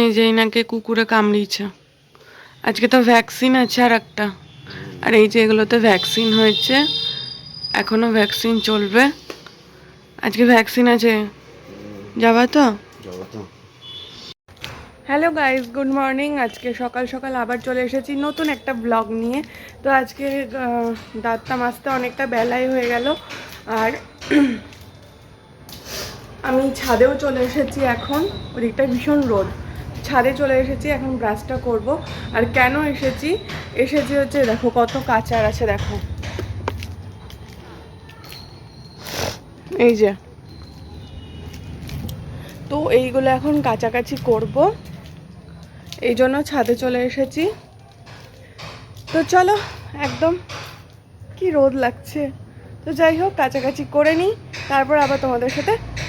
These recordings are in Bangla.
এই যে এনাকে কুকুরে কামড়িয়েছে। আজকে তো ভ্যাকসিন আছে আর একটা আর এই যে এগুলোতে ভ্যাকসিন হয়েছে এখনও ভ্যাকসিন চলবে। আজকে ভ্যাকসিন আছে। যাবা তো? যাব তো। হ্যালো গাইস গুড মর্নিং আজকে সকাল সকাল আবার চলে এসেছি নতুন একটা ব্লগ নিয়ে। তো আজকে দাঁতটা মাসতে অনেকটা বেলাই হয়ে গেল। আর আমি ছাদেও চলে এসেছি এখন, ওদিকটা ভীষণ রোদ। ছাদে চলে এসেছি, এখন ব্রাশটা করব। আর কেন এসেছি? এসেছি হচ্ছে, দেখো, কত কাঁচার আছে, দেখো। এই যে। তো এইগুলো এখন কাছাকাছি করব। এই জন্য ছাদে চলে এসেছি। তো চলো, একদম কি রোদ লাগছে। তো যাই হোক, কাছাকাছি করে নিই, তারপর আবার তোমাদের সাথে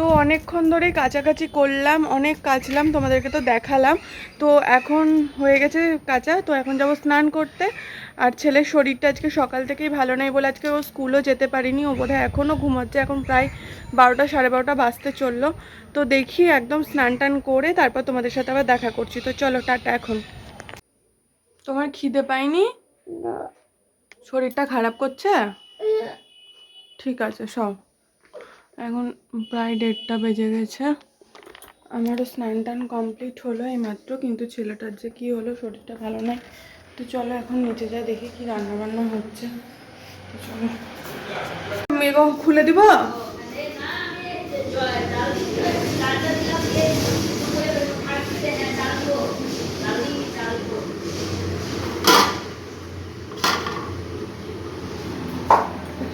তো অনেকক্ষণ ধরে কাছাকাছি করলাম অনেক কাচলাম তোমাদেরকে তো দেখালাম। তো এখন হয়ে গেছে কাঁচা তো এখন যাব স্নান করতে। আর ছেলের শরীরটা আজকে সকাল থেকেই ভালো নেই বলে আজকে ও স্কুলও যেতে পারিনি ও বোধহয় এখনও ঘুমাচ্ছে এখন প্রায় বারোটা সাড়ে বারোটা বাজতে চলল। তো দেখি একদম স্নান টান করে তারপর তোমাদের সাথে আবার দেখা করছি। তো চলো টাটা এখন। তোমার খিদে পাইনি শরীরটা খারাপ করছে? ঠিক আছে সব এখন প্রায় দেড়টা বেজে গেছে। আমারও স্নান টান কমপ্লিট হলো এইমাত্র, কিন্তু ছেলেটার যে কী হলো শরীরটা ভালো নয় তো চলো এখন নিচে যা দেখি কি রান্না বান্না হচ্ছে। তো চলো। মেঘ খুলে দিব?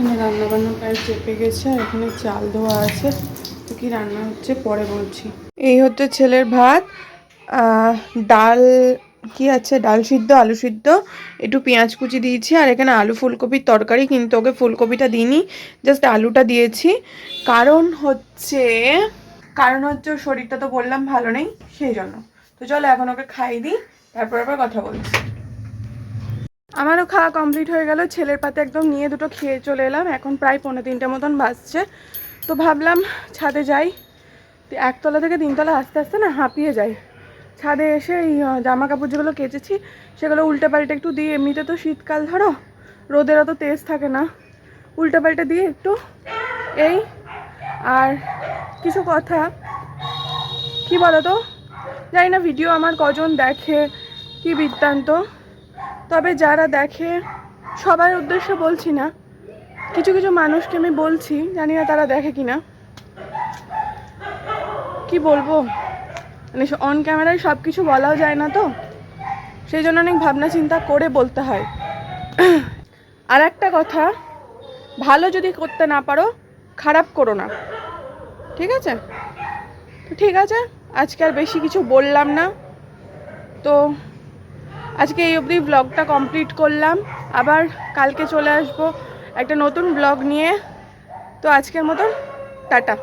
এখানে রান্না বান্না প্রায় চেপে গেছে, আর এখানে চাল ধোয়া আছে। তো কি রান্না হচ্ছে পরে বলছি। এই হচ্ছে ছেলের ভাত ডাল কি আছে? ডাল সিদ্ধ, আলু সিদ্ধ, একটু পেঁয়াজ কুচি দিয়েছি, আর এখানে আলু ফুলকপির তরকারি, কিন্তু ওকে ফুলকপিটা দিইনি, জাস্ট আলুটা দিয়েছি। কারণ হচ্ছে কারণ হচ্ছে শরীরটা তো বললাম ভালো নেই, সেই জন্য। তো চলো এখন ওকে খাই দিই, তারপর আবার কথা বলছি। আমারও খাওয়া কমপ্লিট হয়ে গেল, ছেলের পাতে একদম নিয়ে দুটো খেয়ে চলে এলাম, এখন প্রায় পনেরো তিনটে মতন বাজছে। তো ভাবলাম ছাদে যাই একতলা থেকে তিনতলা আস্তে আস্তে না হাঁপিয়ে যাই। ছাদে এসে এই জামা কাপড় যেগুলো কেচেছি, সেগুলো উল্টে পাল্টে একটু দিয়ে, এমনিতে তো শীতকাল ধরো, রোদের অত তেজ থাকে না। উল্টে পাল্টে দিয়ে একটু এই, আর কিছু কথা, কি বলো তো জানি না, ভিডিও আমার কজন দেখে, কি বৃত্তান্ত। তবে যারা দেখে সবার উদ্দেশ্যে বলছি না। কিছু কিছু মানুষকে আমি বলছি, জানি না তারা দেখে কি না কি বলব? মানে অন ক্যামেরায় সব কিছু বলাও যায় না তো। সেই জন্য অনেক ভাবনা চিন্তা করে বলতে হয়। আর একটা কথা, ভালো যদি করতে না পারো, খারাপ করো না। ঠিক আছে? ঠিক আছে, আজকে আর বেশি কিছু বললাম না। তো আজকে এই অবধি ব্লগটা কমপ্লিট করলাম। আবার কালকে চলে আসব একটা নতুন ব্লগ নিয়ে। তো আজকের মতন, টাটা।